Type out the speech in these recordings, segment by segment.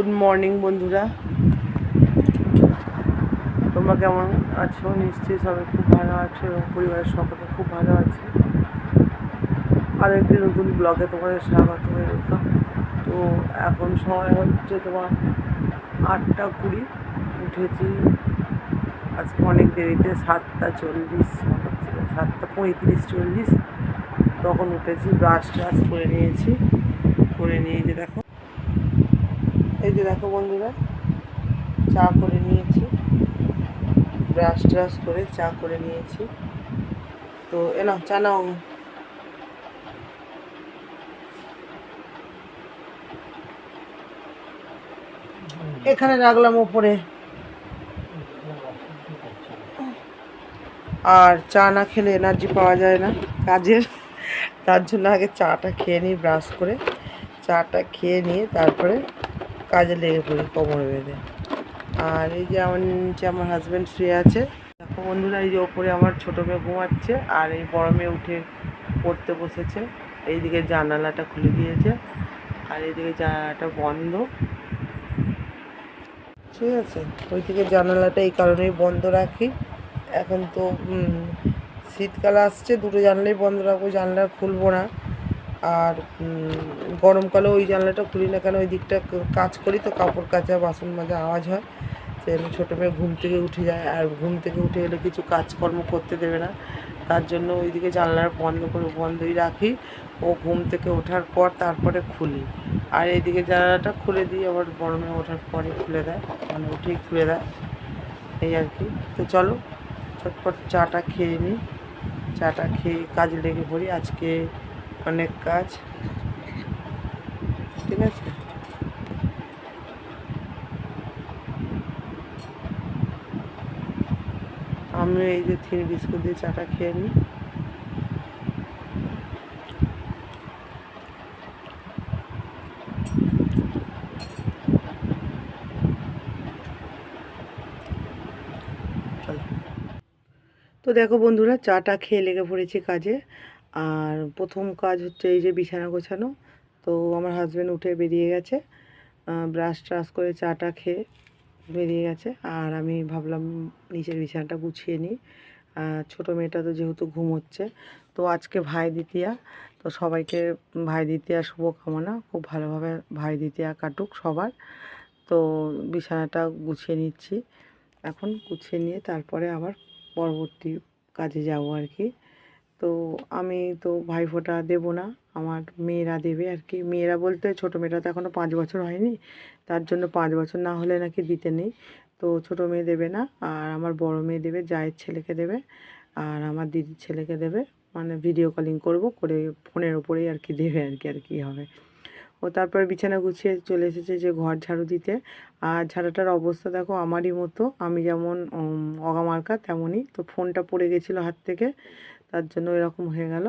Good morning বন্ধুরা। তোমরা কেমন আছো? নিশ্চয়ই সবাই খুব ভালো আছো এবং পরিবারের সকলে খুব ভালো আছে। আর একটি নতুন ব্লগে তোমাদের স্বাগত হয়ে যেতাম তো এখন সময় হচ্ছে তোমার আটটা কুড়ি। উঠেছি। আজকে অনেক দেরিতে, সাতটা চল্লিশ, সাতটা পঁয়ত্রিশ চল্লিশ। তখন উঠেছি ব্রাশ ট্রাশ করে নিয়েছি। করে নিয়ে যে দেখো এই যে দেখো বন্ধুরা, চা করে নিয়েছি। ব্রাশ ট্রাশ করে চা করে নিয়েছি। তো এ নাও, চা নাও। এখানে রাখলাম উপরে আর চা না খেলে এনার্জি পাওয়া যায় না কাজের। তার জন্য আগে চাটা খেয়ে নিই, ব্রাশ করে। চাটা খেয়ে নিয়ে তারপরে কাজে লেগে পড়ি কোমর বেঁধে। আর এই যে আমার নিচে আমার হাজব্যান্ড শুয়ে আছে। দেখো বন্ধুরা, এই যে ওপরে আমার ছোটো মেয়ে ঘুমাচ্ছে আর এই বড় মেয়ে উঠে পড়তে বসেছে। এইদিকে জানালাটা খুলে দিয়েছে আর এইদিকে জানালাটা বন্ধ। ঠিক আছে, ওইদিকে জানালাটা এই কারণেই বন্ধ রাখি। এখন তো শীতকাল আসছে, দুটো জানলাই বন্ধ রাখব, জানলা খুলবো না। আর গরমকালে ওই জানলাটা খুলি না কেন, ওই দিকটা কাজ করি তো, কাপড় কাচা, বাসন মাজা, আওয়াজ হয়। সেজন্য ছোটো মেয়ে ঘুম থেকে উঠে যায়, আর ঘুম থেকে উঠে এলে কিছু কাজকর্ম করতে দেবে না। তার জন্য ওইদিকে জানলাটা বন্ধ করে, বন্ধই রাখি। ও ঘুম থেকে ওঠার পর তারপরে খুলি। আর এইদিকে জানলাটা খুলে দিই আবার মেয়ে ওঠার পরে খুলে দেয় মানে উঠেই খুলে দেয়। এই আর কি। তো চলো, চটপট চাটা খেয়ে নিই চাটা খেয়ে কাজে লেগে পড়ি। আজকে অনেক কাজ। ঠিক আছে আমি এই যে থিন বিস্কুট দিয়ে চাটা খেয়ে নিই। তো দেখো বন্ধুরা, চাটা খেয়ে লেগে পড়েছি কাজে। আর প্রথম কাজ হচ্ছে এই যে বিছানা গোছানো। তো আমার হাজব্যান্ড উঠে বেরিয়ে গেছে। ব্রাশ ট্রাশ করে চাটা খেয়ে বেরিয়ে গেছে। আর আমি ভাবলাম নিচের বিছানাটা গুছিয়ে নিই। ছোটো মেয়েটা তো যেহেতু ঘুমোচ্ছে। তো আজকে ভাই দ্বিতীয়া। তো সবাইকে ভাই দ্বিতীয়া শুভকামনা। খুব ভালোভাবে ভাই দ্বিতীয়া কাটুক সবার। তো বিছানাটা গুছিয়ে নিচ্ছি। এখন গুছিয়ে নিয়ে তারপরে আবার পরবর্তী কাজে যাব আর কি। তো আমি তো ভাইফোঁটা দেবো না। আমার মেয়েরা দেবে আর কি। মেয়েরা বলতে ছোটো মেয়েটা তো এখনও পাঁচ বছর হয়নি। তার জন্য পাঁচ বছর না হলে নাকি দিতে নেই। তো ছোটো মেয়ে দেবে না, আর আমার বড় মেয়ে দেবে, জায়ের ছেলেকে দেবে, আর আমার দিদির ছেলেকে দেবে। মানে ভিডিও কলিং করব, করে ফোনের ওপরেই আর কি দেবে আর কি আর কি হবে। ও তারপর বিছানা গুছিয়ে চলে এসেছে যে ঘর ঝাড়ু দিতে। আর ঝাড়াটার অবস্থা দেখো আমারই মতো। আমি যেমন অগামার্কা তেমনই। তো ফোনটা পড়ে গেছিল হাত থেকে। তার জন্য এরকম হয়ে গেল।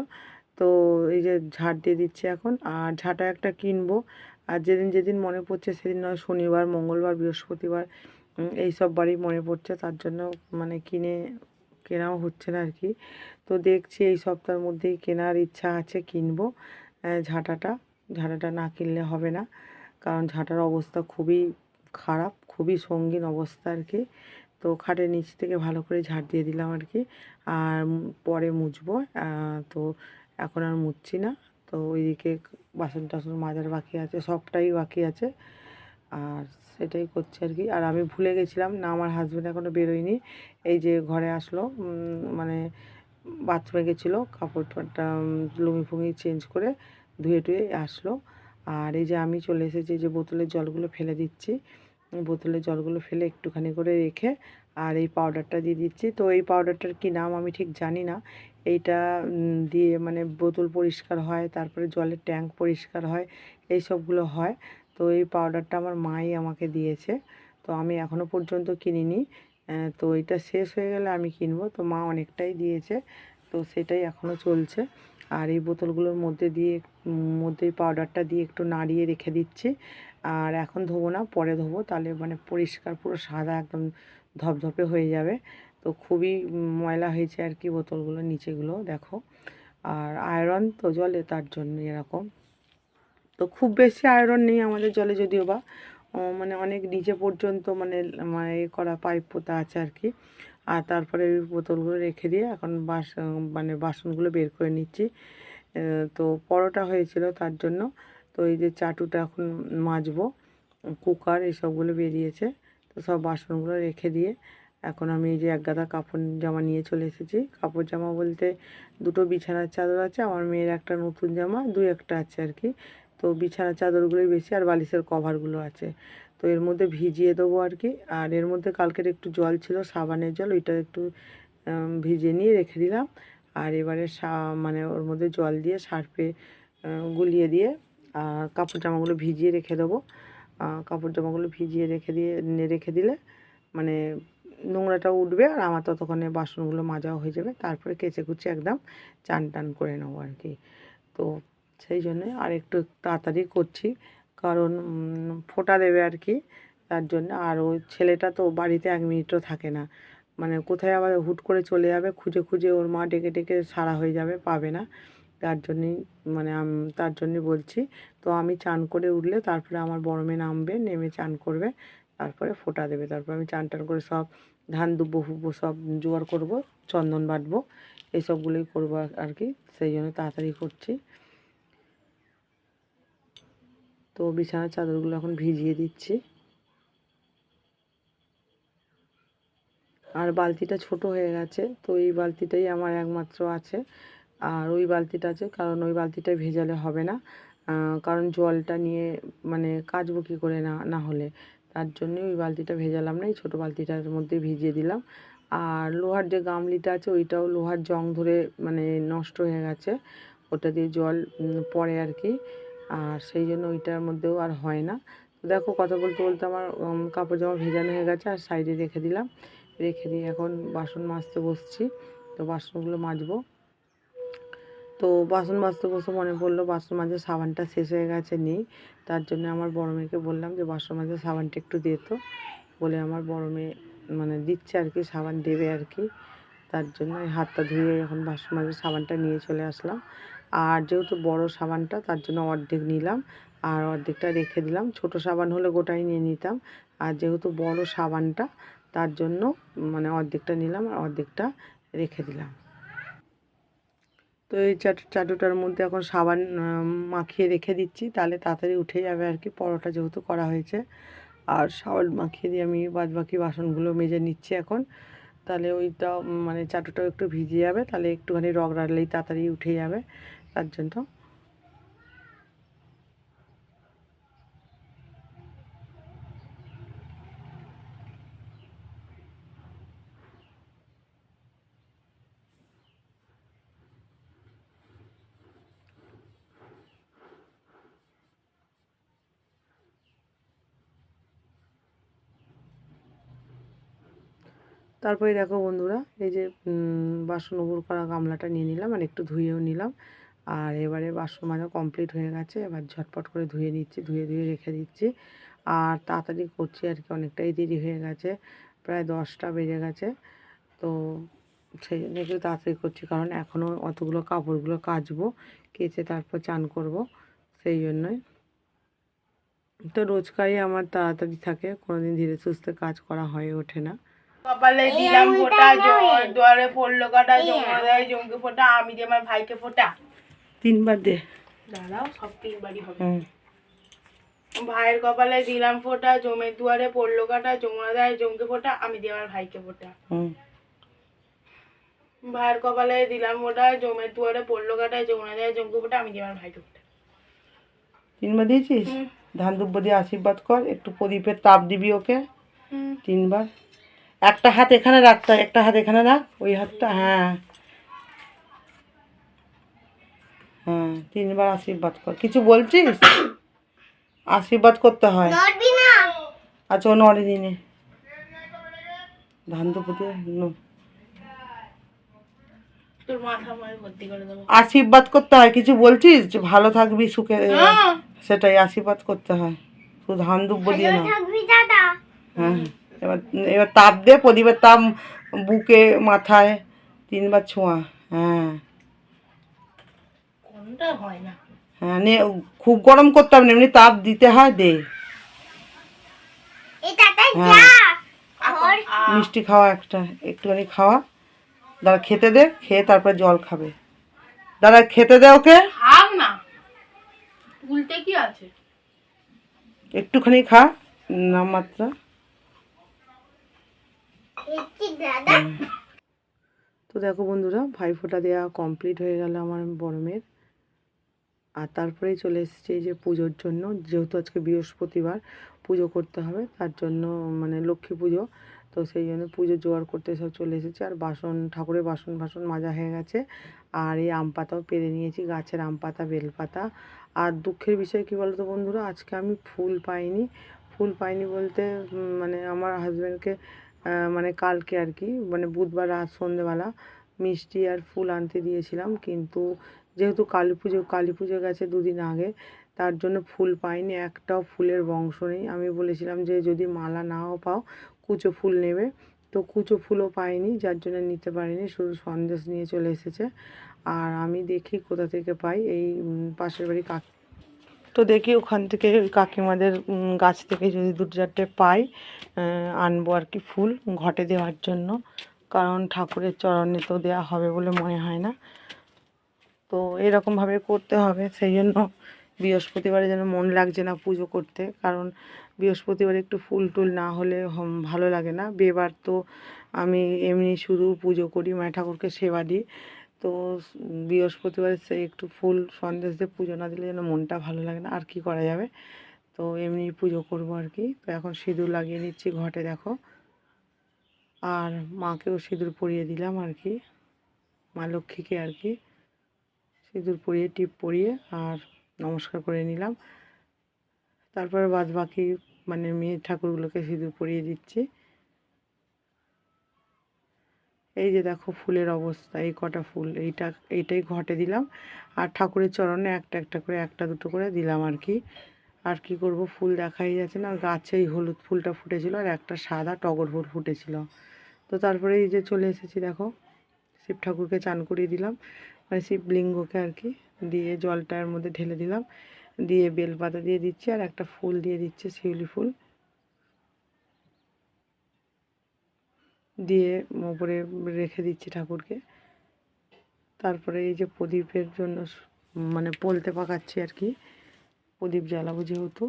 তো এই যে ঝাড় দিয়ে দিচ্ছি এখন। আর ঝাঁটা একটা কিনবো। আর যেদিন যেদিন মনে পড়ছে সেদিন নয় শনিবার মঙ্গলবার বৃহস্পতিবার উম, এই সব বারই মনে পড়ছে। তার জন্য মানে কিনে কেনাও হচ্ছে না আর কি তো দেখছি এই সপ্তাহের মধ্যেই কেনার ইচ্ছা আছে কিনবো ঝাঁটাটা। ঝাঁটাটা না কিনলে হবে না। কারণ ঝাঁটার অবস্থা খুবই খারাপ খুবই সঙ্গীন অবস্থা আর কি তো খাটের নিচ থেকে ভালো করে ঝাড় দিয়ে দিলাম আর কি। আর পরে মুছবো তো এখন আর মুছছি না। তো ওইদিকে বাসন টাসন মাজার বাকি আছে সবটাই বাকি আছে। আর সেটাই করছি আর কি। আর আমি ভুলে গেছিলাম না আমার হাজব্যান্ড এখনও বেরোয়নি। এই যে ঘরে আসলো মানে বাথরুমে গেছিল কাপড় টাপড়টা উম, লুঙ্গি ফুঙ্গি চেঞ্জ করে ধুয়ে টুয়ে আসলো। আর এই যে আমি চলে এসেছি যে বোতলের জলগুলো ফেলে দিচ্ছি। বোতলের জলগুলো ফেলে একটুখানি করে রেখে আর এই পাউডারটা দিয়ে দিচ্ছি। তো এই পাউডারটার কী নাম আমি ঠিক জানি না। এইটা দিয়ে মানে বোতল পরিষ্কার হয়, তারপরে জলের ট্যাঙ্ক পরিষ্কার হয়, এই সবগুলো হয়। তো এই পাউডারটা আমার মাই আমাকে দিয়েছে। তো আমি এখনও পর্যন্ত কিনিনি। তো এটা শেষ হয়ে গেলে আমি কিনবো। তো মা অনেকটাই দিয়েছে। তো সেটাই এখনও চলছে। আর এই বোতলগুলোর মধ্যে দিয়ে মধ্যে পাউডারটা দিয়ে একটু নাড়িয়ে রেখে দিচ্ছি। আর এখন ধোবো না, পরে ধোবো। তাহলে মানে পরিষ্কার পুরো সাদা একদম ধপধপে হয়ে যাবে। তো খুবই ময়লা হয়েছে আর কি বোতলগুলো, নিচেগুলো, দেখো। আর আয়রন তো জলে, তার জন্য এরকম। তো খুব বেশি আয়রন নেই আমাদের জলে যদিও বা। মানে অনেক নিচে পর্যন্ত মানে মানে এ করা পাইপ পোতা আছে আর কি। আর তারপরে ওই বোতলগুলো রেখে দিয়ে এখন বাস মানে বাসনগুলো বের করে নিচ্ছি। তো পরোটা হয়েছিল তার জন্য। তো এই যে চাটুটা এখন মাজবো, কুকার এসবগুলো বেরিয়েছে, তো সব বাসনগুলো রেখে দিয়ে এখন আমি এই যে এক গাদা কাপড় জামা নিয়ে চলে এসেছি। কাপড় জামা বলতে দুটো বিছানার চাদর আছে, আমার মেয়ের একটা নতুন জামা, দুই একটা আছে আর কি। তো বিছানার চাদরগুলোই বেশি আর বালিশের কভারগুলো আছে। তো এর মধ্যে ভিজিয়ে দেবো আর কি, আর এর মধ্যে কালকের একটু জল ছিল, সাবানের জল, ওইটা একটু ভিজিয়ে নিয়ে রেখে দিলাম। আর এবারে মানে ওর মধ্যে জল দিয়ে সার্ফে গুলিয়ে দিয়ে আর কাপড় জামাগুলো ভিজিয়ে রেখে দেবো। কাপড় জামাগুলো ভিজিয়ে রেখে দিয়ে রেখে দিলে মানে নোংরাটাও উঠবে আর আমার ততক্ষণে বাসনগুলো মাজাও হয়ে যাবে। তারপরে কেচে কুচে একদম চান টান করে নেব আর কি। তো সেই জন্যে আর একটু তাড়াতাড়ি করছি। কারণ ফোঁটা দেবে আর কি। তার জন্য আর ওই ছেলেটা তো বাড়িতে এক মিনিটও থাকে না। মানে কোথায় আবার হুট করে চলে যাবে, খুঁজে খুঁজে ওর মা ডেকে ডেকে সারা হয়ে যাবে, পাবে না। তার জন্যই মানে তার জন্যই বলছি। তো আমি চান করে উঠলে তারপরে আমার বড় মেয়ে নামবে, নেমে চান করবে, তারপরে ফোটা দেবে। তারপর আমি চান টান করে সব ধান দুব্বো, ফুব্বো সব জোগাড় করব, চন্দন বাটবো এইসবগুলোই করব আর কি। সেই জন্য তাড়াতাড়ি করছি। তো বিছানার চাদরগুলো এখন ভিজিয়ে দিচ্ছি। আর বালতিটা ছোট হয়ে গেছে, তো এই বালতিটাই আমার একমাত্র আছে। আর ওই বালতিটা আছে, কারণ ওই বালতিটা ভেজালে হবে না। কারণ জলটা নিয়ে মানে কাচবো কী করে না না হলে। তার জন্যই ওই বালতিটা ভেজালাম না, এই ছোটো বালতিটার মধ্যে ভিজিয়ে দিলাম। আর লোহার যে গামলিটা আছে, ওইটাও লোহার জং ধরে মানে নষ্ট হয়ে গেছে। ওটা দিয়ে জল পড়ে আর কি। আর সেই জন্য ওইটার মধ্যেও আর হয় না। দেখো, কথা বলতে বলতে আমার কাপড় জামা ভেজানো হয়ে গেছে, আর সাইডে রেখে দিলাম। রেখে দিয়ে এখন বাসন মাজতে বসছি। তো বাসনগুলো মাজবো। তো বাসন মাজতে বসে মনে পড়ল, বাসন মাজার সাবানটা শেষ হয়ে গেছে, নেই। তার জন্য আমার বড় মেয়েকে বললাম যে, বাসন মাজার সাবানটা একটু দে তো। বলে আমার বড় মেয়ে মানে দিচ্ছে আর কি, সাবান দেবে আর কি। তার জন্য হাতটা ধুয়ে এখন বাসন মাজার সাবানটা নিয়ে চলে আসলাম। আর যেহেতু বড় সাবানটা, তার জন্য অর্ধেক নিলাম। আর অর্ধেকটা রেখে দিলাম। ছোট সাবান হলে গোটাই নিয়ে নিতাম। আর যেহেতু বড় সাবানটা, তার জন্য মানে অর্ধেকটা নিলাম আর অর্ধেকটা রেখে দিলাম। তো এই চাটু, চাটুটার মধ্যে এখন সাবান মাখিয়ে রেখে দিচ্ছি। তাহলে তাড়াতাড়ি উঠে যাবে আর কি, পরোটা যেহেতু করা হয়েছে। আর সাবান মাখিয়ে দিয়ে আমি বাদ বাকি বাসনগুলো মেজে নিচ্ছি এখন। তাহলে ওইটা মানে চাটুটাও একটু ভিজে যাবে। তাহলে একটুখানি রগ রাখলেই তাড়াতাড়ি উঠে যাবে। তার জন্য তারপরে দেখো বন্ধুরা, এই যে বাসন উবুর করা গামলাটা নিয়ে নিলাম আর একটু ধুয়েও নিলাম। আর এবারে বাসন মাজা কমপ্লিট হয়ে গেছে, এবার ঝটপট করে ধুয়ে নিচ্ছি, ধুয়ে ধুয়ে রেখে দিচ্ছি। আর তাড়াতাড়ি করছি আর কি, অনেকটাই দেরি হয়ে গেছে, প্রায় দশটা বেজে গেছে। তো সেই জন্য একটু তাড়াতাড়ি করছি, কারণ এখনও অতগুলো কাপড়গুলো কাচবো, কেচে তারপর চান করব, সেই জন্যই। তো রোজকারই আমার তাড়াতাড়ি থাকে, কোনোদিন ধীরে সুস্থে কাজ করা হয়ে ওঠে না। কপালে দিলাম ফোঁটা দুয়ারে পড়ল কাটা জমা দেয় জমকে ফোঁটা আমি দিয়ে আমার ভাইকে ফোঁটা। তিনবার দে। দাঁড়াও সব তিনবারই হবে। ভাইয়ের কপালে দিলাম ফোঁটা জমের দুয়ারে পড়ল কাটা জমা দেয় জমকে ফোঁটা আমি দিয়ে আমার ভাইকে ফোঁটা। ভাইয়ের কপালে দিলাম ফোঁটা জমের দুয়ারে পড়ল কাটা জমা দেয় জমকে ফোঁটা আমি দিয়ে আমার ভাইকে ফোঁটা। তিনবার দিয়েছিস? ধান দুব্ব দিয়ে আশীর্বাদ কর একটু প্রদীপের তাপ দিবি ওকে। তিনবার। একটা হাত এখানে রাখতে হয় একটা হাত এখানে রাখ ওই হাতটা হ্যাঁ। হ্যাঁ তিনবার আশীর্বাদ কর। কিছু বলছিস? আশীর্বাদ করতে হয়। আচ্ছা ও নড়ে দিনে ধান করে দেবো। আশীর্বাদ করতে হয়। কিছু বলছিস? যে ভালো থাকবি সুখে হ্যাঁ। সেটাই আশীর্বাদ করতে হয়। শুধু ধান দুব্ব দিয়ে না হ্যাঁ। এবার এবার তাপ দে প্রদীপের তাপ বুকে মাথায় তিনবার ছোঁয়া হ্যাঁ। কোনটা হয় না? হ্যাঁ নে খুব গরম করতে হবে না এমনি তাপ দিতে হয় দে। হ্যাঁ। মিষ্টি খাওয়া একটা একটুখানি খাওয়া। দাঁড়া খেতে দে খেয়ে তারপর জল খাবে। দাঁড়া খেতে দে ওকে। খাক না। উল্টে কি আছে? একটুখানি খা নামমাত্রা এটি দাদা তো দেখো বন্ধুরা, ভাইফোঁটা দেওয়া কমপ্লিট হয়ে গেল আমার বড় মেয়ের। আর তারপরেই চলে এসেছে যে পুজোর জন্য। যেহেতু আজকে বৃহস্পতিবার, পুজো করতে হবে, তার জন্য মানে লক্ষ্মী পুজো। তো সেই জন্য পুজো জোগাড় করতে সব চলে এসেছে। আর বাসন, ঠাকুরের বাসন বাসন মাজা হয়ে গেছে। আর এই আম পাতাও পেরে নিয়েছি, গাছের আম পাতা বেলপাতা আর দুঃখের বিষয় কী বলতো বন্ধুরা, আজকে আমি ফুল পাইনি। ফুল পাইনি বলতে মানে আমার হাজব্যান্ডকে মানে কালকে আর কি মানে বুধবার রাত সন্ধেবেলা মিষ্টি আর ফুল আনতে দিয়েছিলাম, কিন্তু যেহেতু কালী পুজো কালী পুজো গেছে দুদিন আগে, তার জন্য ফুল পাইনি, একটাও ফুলের বংশ নেই। আমি বলেছিলাম যে যদি মালা নাও পাও, কুচো ফুল নেবে, তো কুচো ফুলও পাইনি, যার জন্য নিতে পারিনি, শুধু সন্দেশ নিয়ে চলে এসেছে। আর আমি দেখি কোথা থেকে পাই, এই পাশের বাড়ি কাক তো দেখি ওখান থেকে কাকিমাদের গাছ থেকে যদি দুটো চারটে পাই আনব আর কি ফুল ঘটে দেওয়ার জন্য। কারণ ঠাকুরের চরণে তো দেওয়া হবে বলে মনে হয় না। তো এরকমভাবে করতে হবে, সেই জন্য বৃহস্পতিবারে যেন মন লাগছে না পুজো করতে। কারণ বৃহস্পতিবারে একটু ফুল টুল না হলে ভালো লাগে না। বেবার তো আমি এমনি শুধু পুজো করি মানে ঠাকুরকে সেবা দিই। তো বৃহস্পতিবারে সে একটু ফুল সন্দেশ দিয়ে পুজো না দিলে যেন মনটা ভালো লাগে না, আর কি করা যাবে? তো এমনি পুজো করব আর কি। তো এখন সিঁদুর লাগিয়ে নিচ্ছি ঘটে, দেখো। আর মাকেও সিঁদুর পরিয়ে দিলাম আর কি। মা লক্ষ্মীকে আর কি। সিঁদুর পরিয়ে, টিপ পরিয়ে আর নমস্কার করে নিলাম। তারপরে বাদ বাকি মানে মেয়ে ঠাকুরগুলোকে সিঁদুর পরিয়ে দিচ্ছি। এই যে দেখো ফুলের অবস্থা, এই কটা ফুল, এইটা, এইটাই ঘটে দিলাম। আর ঠাকুরের চরণে একটা একটা করে, একটা, দুটো করে দিলাম আর কি। আর কি করব? ফুল দেখাই যাচ্ছে না গাছে এই হলুদ ফুলটা ফুটেছিল আর একটা সাদা টগর ফুল ফুটেছিল। তো তারপরে এই যে চলে এসেছি দেখো, শিব ঠাকুরকে চান করিয়ে দিলাম। মানে শিবলিঙ্গকে আর কি, দিয়ে জলটার মধ্যে ঢেলে দিলাম। দিয়ে বেলপাতা দিয়ে দিচ্ছি আর একটা ফুল দিয়ে দিচ্ছে শিউলি ফুল। দিয়ে ওপরে রেখে দিচ্ছি ঠাকুরকে। তারপরে এই যে প্রদীপের জন্য মানে পলতে পাকাচ্ছি আর কি। প্রদীপ জ্বালাবো যেহেতু।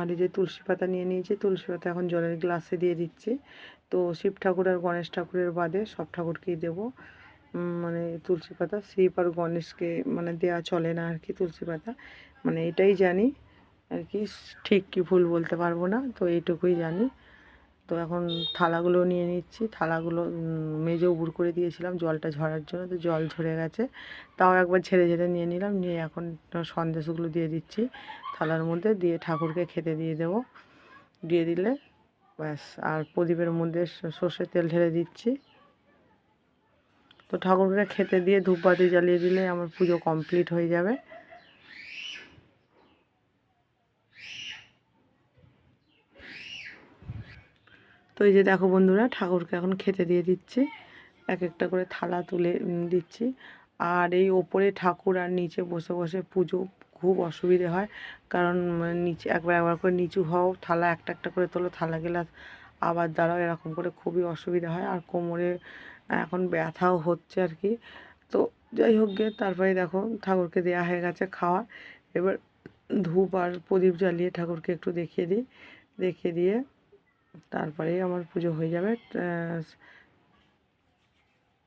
আর এই যে তুলসী পাতা নিয়ে নিয়েছি। তুলসী পাতা এখন জলের গ্লাসে দিয়ে দিচ্ছি। তো শিব ঠাকুর আর গণেশ ঠাকুরের বাদে সব ঠাকুরকেই দেবো। মানে তুলসী পাতা, শিব আর গণেশকে মানে দেয়া চলে না আর কি তুলসী পাতা। মানে এটাই জানি আর কি, ঠিক কি ভুল বলতে পারব না, তো এইটুকুই জানি। তো এখন থালাগুলো নিয়ে নিচ্ছি। থালাগুলো মেজে উবুর করে দিয়েছিলাম জলটা ঝরার জন্য, তো জল ঝরে গেছে। তাও একবার ঝেড়ে ঝেড়ে নিয়ে নিলাম, নিয়ে এখন সন্দেশগুলো দিয়ে দিচ্ছি থালার মধ্যে, দিয়ে ঠাকুরকে খেতে দিয়ে দেবো। দিয়ে দিলে, ব্যাস, আর প্রদীপের মধ্যে সর্ষের তেল ঢেলে দিচ্ছি। তো ঠাকুরকে খেতে দিয়ে ধূপবাতি জ্বালিয়ে দিলে আমার পুজো কমপ্লিট হয়ে যাবে। তো এই যে দেখো বন্ধুরা, ঠাকুরকে এখন খেতে দিয়ে দিচ্ছি। এক একটা করে থালা তুলে দিচ্ছি। আর এই ওপরে ঠাকুর আর নিচে বসে বসে পুজো খুব অসুবিধে হয়। কারণ নিচে একবার একবার করে নিচু হও, থালা একটা একটা করে তোলো, থালা গেলা আবার দাঁড়াও, এরকম করে খুবই অসুবিধা হয়। আর কোমরে এখন ব্যথাও হচ্ছে আর কি। তো যাই হোক গিয়ে তারপরে দেখো ঠাকুরকে দেওয়া হয়ে গেছে খাওয়া। এবার ধূপ আর প্রদীপ জ্বালিয়ে ঠাকুরকে একটু দেখিয়ে দিই। দেখিয়ে দিয়ে তারপরেই আমার পুজো হয়ে যাবে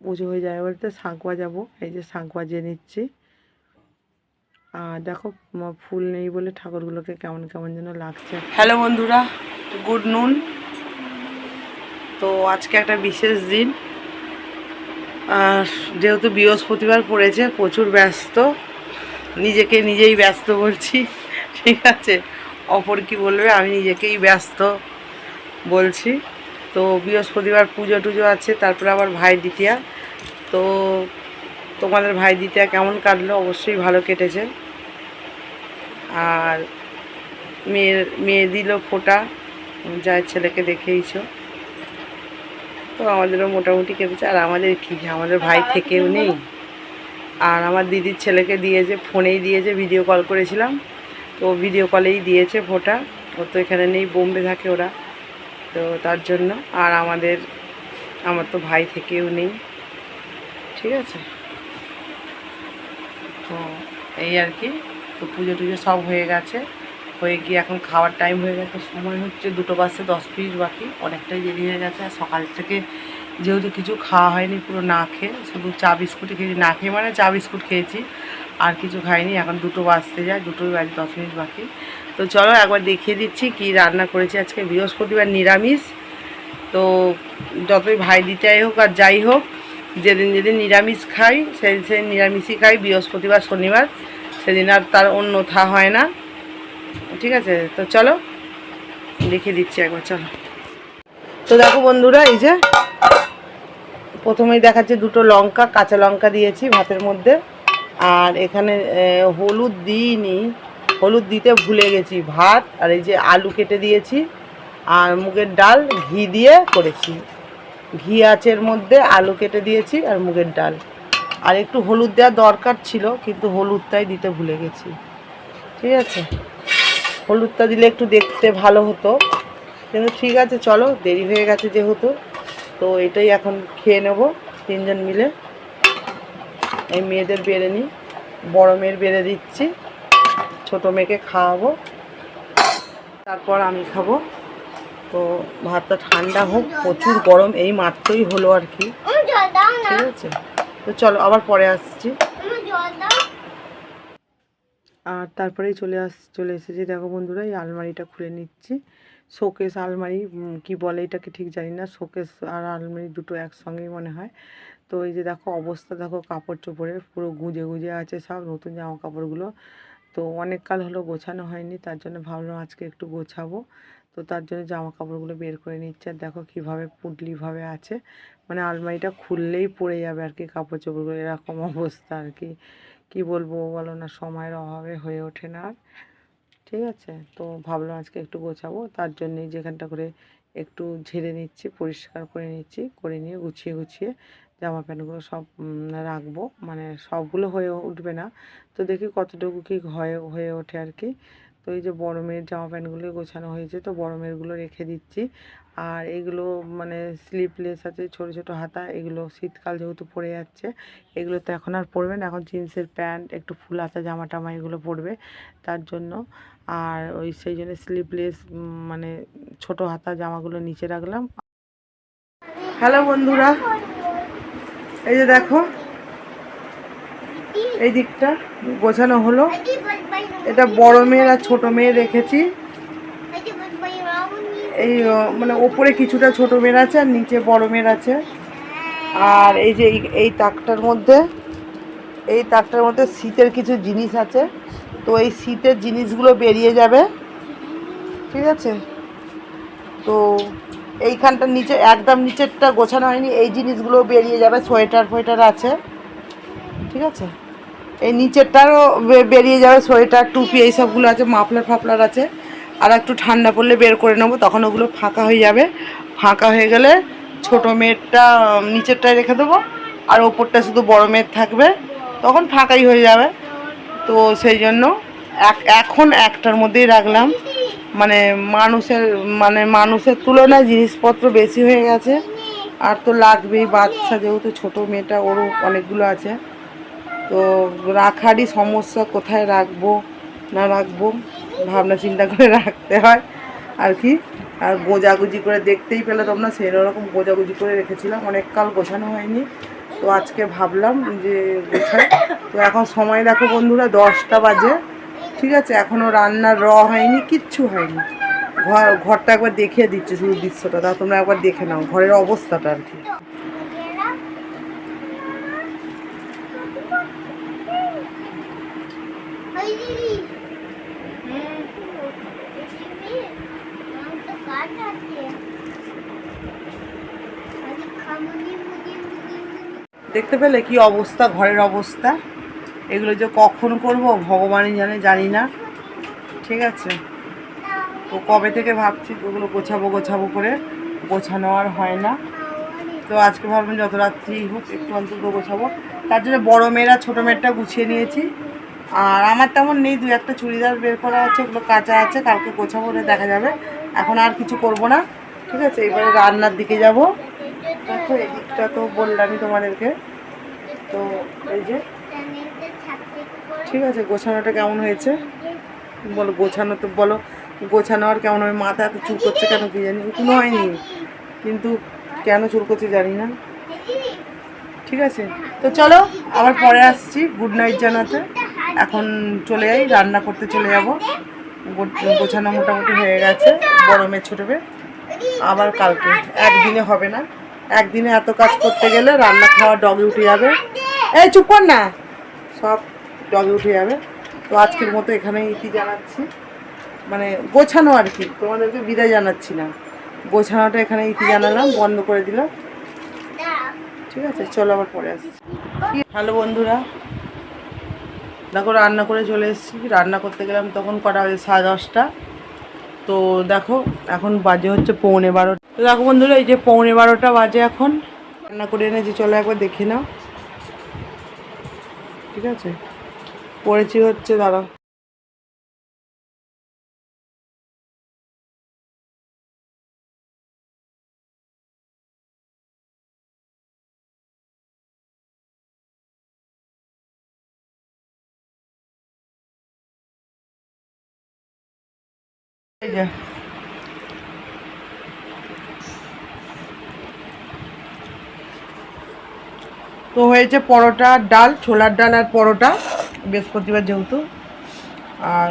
পুজো হয়ে যাবে বলতে শাঁখ বাজাবো এই যে শাঁখ বাজিয়ে নিচ্ছি। আর দেখো ফুল নেই বলে ঠাকুরগুলোকে কেমন কেমন যেন লাগছে। হ্যালো বন্ধুরা, গুড নুন। তো আজকে একটা বিশেষ দিন। আর যেহেতু বৃহস্পতিবার পড়েছে, প্রচুর ব্যস্ত, নিজেকে নিজেই ব্যস্ত বলছি, ঠিক আছে? অপর কি বলবে? আমি নিজেকেই ব্যস্ত। বলছি। তো বৃহস্পতিবার পুজো টুজো আছে তারপরে আবার ভাই দ্বিতীয়া। তো তোমাদের ভাই দ্বিতীয়া কেমন কাটলো? অবশ্যই ভালো কেটেছে। আর মেয়ের মেয়ে দিল ফোটা যার ছেলেকে দেখেইছো তো আমাদেরও মোটামুটি কেটেছে। আর আমাদের কি আমাদের ভাই থেকেও নেই। আর আমার দিদির ছেলেকে দিয়েছে ফোনেই দিয়েছে ভিডিও কল করেছিলাম। তো ভিডিও কলেই দিয়েছে ফোটা। ও তো এখানে নেই বোম্বে থাকে ওরা। তো তার জন্য। আর আমাদের, আমার তো ভাই থেকেও নেই। ঠিক আছে? তো এই আর কি। তো পুজো টুজো সব হয়ে গেছে। হয়ে গিয়ে এখন খাওয়ার টাইম হয়ে গেছে। সময় হচ্ছে দুটো বাজতে দশ মিনিট বাকি। অনেকটাই দেরি হয়ে গেছে। আর সকাল থেকে যেহেতু কিছু খাওয়া হয়নি, পুরো না খেয়ে, শুধু চা বিস্কুটই খেয়েছি। না খেয়ে মানে চা বিস্কুট খেয়েছি। আর কিছু খাইনি। এখন দুটো বাজতে যায়। দুটোই বাজে, দশ মিনিট বাকি। তো চলো একবার দেখিয়ে দিচ্ছি কি রান্না করেছি আজকে। বৃহস্পতিবার নিরামিষ। তো যতই ভাই দিতেই হোক আর যাই হোক, যেদিন যেদিন নিরামিষ খাই সেদিন সেদিন নিরামিষই খাই, বৃহস্পতিবার, শনিবার। সেদিন আর তার অন্য থা হয় না। ঠিক আছে? তো চলো, দেখিয়ে দিচ্ছি একবার, চলো। তো দেখো বন্ধুরা, এই যে প্রথমেই দেখাচ্ছে দুটো লঙ্কা, কাঁচা লঙ্কা দিয়েছি ভাতের মধ্যে। আর এখানে হলুদ দিইনি। হলুদ দিতে ভুলে গেছি, ভাত আর এই যে আলু কেটে দিয়েছি আর মুগের ডাল ঘি দিয়ে করেছি। ঘি আচের মধ্যে, আলু কেটে দিয়েছি আর মুগের ডাল। আর একটু হলুদ দেওয়া দরকার ছিল, কিন্তু হলুদটাই দিতে ভুলে গেছি। ঠিক আছে? হলুদটা দিলে একটু দেখতে ভালো হতো। কিন্তু ঠিক আছে, চলো, দেরি হয়ে গেছে যেহেতু, তো এটাই এখন খেয়ে নেব তিনজন মিলে। এই মেয়েদের বেড়ে নিই, বড় মেয়ের বেড়ে দিচ্ছি। ছোট মেয়েকে খাওয়াবো। তারপর আমি খাব। তো ভাতটা ঠান্ডা হোক প্রচুর গরম এই মাত্রই হলো আর কি। ঠিক আছে? তো চলো আবার পরে আসছি। আর তারপরেই চলে আস চলে এসেছি। দেখো বন্ধুরা এই আলমারিটা খুলে নিচ্ছি। শোকেস আলমারি কি বলে এটাকে ঠিক জানি না। শোকেস আর আলমারি দুটো একসঙ্গেই মনে হয়। তো এই যে দেখো অবস্থা দেখো কাপড় চোপড়ের পুরো গুঁজে গুঁজে আছে সব। নতুন জামা কাপড়গুলো তো অনেক কাল হলো গোছানো হয়নি, তার জন্য ভাবলাম আজকে একটু গোছাবো। তো তার জন্য জামা কাপড়গুলো বের করে নিচ্ছে আর দেখো কীভাবে পুটলিভাবে আছে। মানে আলমারিটা খুললেই পড়ে যাবে আর কি কাপড় চোপড়গুলো এরকম অবস্থা আর কি। কি বলব বলো না, সময়ের অভাবে হয়ে ওঠে না আর। ঠিক আছে, তো ভাবলাম আজকে একটু গোছাবো, তার জন্যই যেখানটা করে একটু ঝেড়ে নিচ্ছি, পরিষ্কার করে নিচ্ছি, করে নিয়ে গুছিয়ে গুছিয়ে জামা প্যান্টগুলো সব রাখব। মানে সবগুলো হয়ে উঠবে না। তো দেখি কতটুকু কি হয়ে হয়ে ওঠে আর কি। তো এই যে বড় মেয়ের জামা প্যান্টগুলো গোছানো হয়েছে, তো বড় মেয়েরগুলো রেখে দিচ্ছি। আর এগুলো মানে স্লিপলেস আছে, ছোট ছোট হাতা, এগুলো শীতকাল যেহেতু পড়ে যাচ্ছে, এগুলো তো এখন আর পরবে না। এখন জিন্সের প্যান্ট, একটু ফুল হাতা জামা টামা এগুলো পরবে তার জন্য। আর ওই সেই জন্য স্লিপলেস মানে ছোট হাতা জামাগুলো নিচে রাখলাম। হ্যালো বন্ধুরা এই যে দেখো, এই দিকটা গোছানো হলো। এটি বড় মেয়ের আর ছোট মেয়ের রেখেছি। এই মানে ওপরে কিছুটা ছোট মেয়ের আছে আর নিচে বড় মেয়ের আছে। আর এই যে এই তাকটার মধ্যে, এই তাকটার মধ্যে শীতের কিছু জিনিস আছে। তো এই শীতের জিনিসগুলো বেরিয়ে যাবে। ঠিক আছে? তো এইখানটার নিচে, একদম নিচেরটা গোছানো হয়নি। এই জিনিসগুলো বেরিয়ে যাবে, সোয়েটার ফোয়েটার আছে। ঠিক আছে? এই নিচেরটারও বেরিয়ে যাবে সোয়েটার, টুপি, এইসবগুলো আছে, মাফলার ফাফলার আছে। আর একটু ঠান্ডা পড়লে বের করে নেব, তখন ওগুলো ফাঁকা হয়ে যাবে। ফাঁকা হয়ে গেলে ছোটো মেয়েরটা নিচেরটায় রেখে দেবো। আর ওপরটা শুধু বড় মেয়ের থাকবে। তখন ফাঁকাই হয়ে যাবে। তো সেই জন্য এক- এখন একটার মধ্যেই রাখলাম। মানে মানুষের মানে মানুষের তুলনায় জিনিসপত্র বেশি হয়ে গেছে। আর তো লাগবেই, বাচ্চা যেহেতু ছোট, মেয়েটা, ওরও অনেকগুলো আছে। তো রাখারই সমস্যা, কোথায় রাখব, না রাখব, ভাবনা চিন্তা করে রাখতে হয়। আর কি? আর গোজাগুজি করে দেখতেই পেলে তোমরা সেই রকম গোজাগুজি করে রেখেছিলাম। অনেক কাল গোছানো হয়নি। তো আজকে ভাবলাম যে গোছাই। তো এখন সময় দেখো বন্ধুরা, দশটা বাজে। ঠিক আছে এখনও রান্নার র হয়নি, কিচ্ছু হয়নি। ঘর, ঘরটা একবার দেখিয়ে দিচ্ছে শুধু দৃশ্যটা তা তোমরা একবার দেখে নাও, ঘরের অবস্থাটা আর কি। দেখতে পেলে কি অবস্থা, ঘরের অবস্থা? এগুলো যে কখন করব, ভগবানই জানে, জানি না। ঠিক আছে? তো কবে থেকে ভাবছি, ওগুলো গোছাবো গোছাবো করে। গোছানো আর হয় না। তো আজকে ভাবলাম যত রাত্রি হোক, একটু অন্তত গোছাবো। তার জন্য বড়ো মেয়েরা ছোটো মেয়েরটা গুছিয়ে নিয়েছি। আর আমার তেমন নেই দু একটা চুড়িদার বের করা আছে, ওগুলো কাঁচা আছে, কালকে গোছাবো বলে দেখা যাবে। এখন আর কিছু করব না। ঠিক আছে? এবারে রান্নার দিকে যাব। দেখো, এদিকটা তো বললামই তোমাদেরকে। তো এই যে ঠিক আছে, গোছানোটা কেমন হয়েছে? বলো, গোছানো তো, বলো, গোছানো আর কেমন হবে? মাথা এত চুল করছে কেন কি জানি? কোনো হয়নি। কিন্তু কেন চুল করছে জানি না। ঠিক আছে? তো চলো, আবার পরে আসছি। গুড নাইট জানাতে। এখন চলে যাই, রান্না করতে চলে যাব। গোছানো মোটামুটি হয়ে গেছে বড় মেয়ে ছোটো আবার কালকে। একদিনে হবে না। একদিনে এত কাজ করতে গেলে রান্না খাওয়া ডগে উঠে যাবে। এই, চুপ কর না। সব ডগে উঠে যাবে। তো আজকের মতো এখানেই ইতি জানাচ্ছি। মানে গোছানো আর কি, তোমাদেরকে বিদায় জানাচ্ছি না গোছানোটা এখানে ইতি জানালাম, বন্ধ করে দিলাম। ঠিক আছে, চলো আবার পরে আসছি। হ্যালো বন্ধুরা, দেখো রান্না করে চলে এসেছি। রান্না করতে গেলাম তখন কটা বাজে? সাড়ে দশটা। তো দেখো, এখন বাজে হচ্ছে পৌনে বারোটা। তো দেখো বন্ধুরা, এই যে পৌনে বারোটা বাজে এখন। রান্না করে এনেছি, চলো একবার দেখে নাও। ঠিক আছে? পড়েছি হচ্ছে দাঁড়া এই তো হয়েছে পরোটা, ডাল, ছোলার ডাল আর পরোটা, বৃহস্পতিবার যেহেতু। আর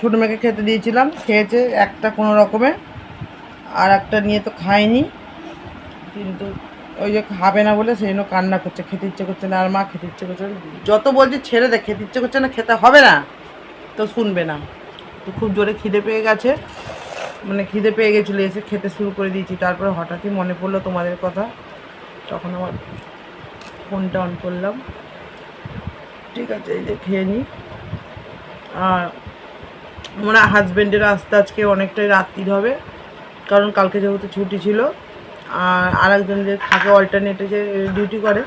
ছোটো মেয়েকে খেতে দিয়েছিলাম, খেয়েছে একটা কোনো রকমে, আর একটা নিয়ে তো খায়নি। কিন্তু ওই যে খাবে না বলে সেই জন্য কান্না করছে, খেতে ইচ্ছে করছে না, আর মা খেতে ইচ্ছে করছে। যত বলছি ছেড়ে দে, খেতে ইচ্ছে করছে না, খেতে হবে না, তো শুনবে না। তো খুব জোরে খিদে পেয়ে গেছে মানে খিদে পেয়ে গেছিল, এসে খেতে শুরু করে দিয়েছি। তারপরে হঠাৎই মনে পড়ল তোমাদের কথা, তখন আমার ফোনটা অন করলাম। ঠিক আছে, এই যে খেয়ে নিই আর আমার হাজব্যান্ডের আসতে আজকে অনেকটাই রাত্রির হবে, কারণ কালকে যেহেতু ছুটি ছিল, আর আরেকজন যে থাকে অল্টারনেটে যে ডিউটি করে,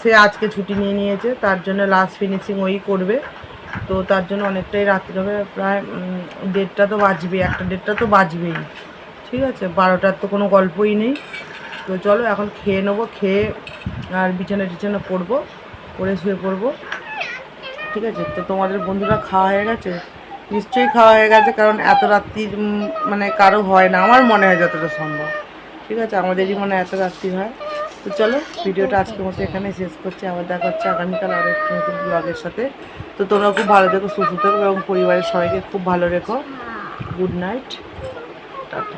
সে আজকে ছুটি নিয়ে নিয়েছে, তার জন্য লাস্ট ফিনিশিং ওই করবে। তো তার জন্য অনেকটাই রাত্রি হবে, প্রায় দেড়টা তো বাজবে একটা দেড়টা তো বাজবেই। ঠিক আছে, বারোটার তো কোনো গল্পই নেই। তো চলো এখন খেয়ে নেব, খেয়ে আর বিছানা টিছানা পড়ব পরে শুয়ে পড়ব। ঠিক আছে? তো তোমাদের বন্ধুরা খাওয়া হয়ে গেছে? নিশ্চয়ই খাওয়া হয়ে গেছে, কারণ এত রাত্রি মানে কারও হয় না। আমার মনে হয় যতটা সম্ভব। ঠিক আছে? আমাদেরই মনে এত রাত্রি হয়। তো চলো, ভিডিওটা আজকের মতো এখানে শেষ করছি। আবার দেখা হচ্ছে আগামীকাল আরও একটু নতুন ব্লগের সাথে। তো তোমরা খুব ভালো দেখো সুস্থ থেকো, এবং পরিবারের সবাইকে খুব ভালো রেখো। Good night tata